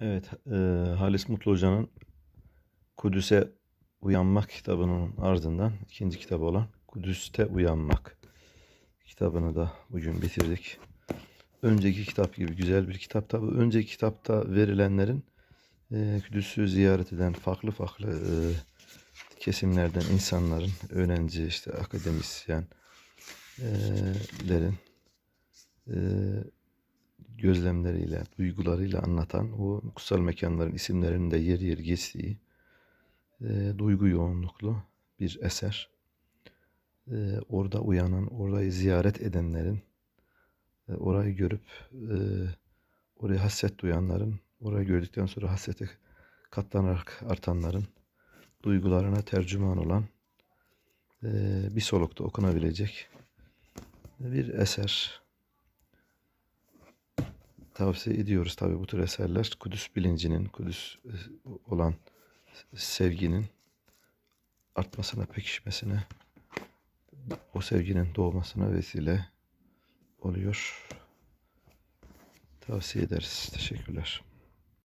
Evet, e, Halis Mutlu Hoca'nın Kudüs'e Uyanmak kitabının ardından ikinci kitabı olan Kudüs'te Uyanmak kitabını da bugün bitirdik. Önceki kitap gibi güzel bir kitap tabi. Önceki kitapta verilenlerin e, Kudüs'ü ziyaret eden farklı farklı e, kesimlerden insanların, öğrenci, işte akademisyen, e, e, gözlemleriyle, duygularıyla anlatan o kutsal mekanların isimlerinin de yer yer geçtiği e, duygu yoğunluklu bir eser. E, orada uyanan, orayı ziyaret edenlerin, e, orayı görüp e, oraya hasret duyanların, orayı gördükten sonra hasrete katlanarak artanların duygularına tercüman olan e, bir solukta okunabilecek bir eser tavsiye ediyoruz tabi bu tür eserler Kudüs bilincinin, Kudüs e, olan sevginin artmasına, pekişmesine, o sevginin doğmasına vesile oluyor. Tavsiye ederiz. Teşekkürler.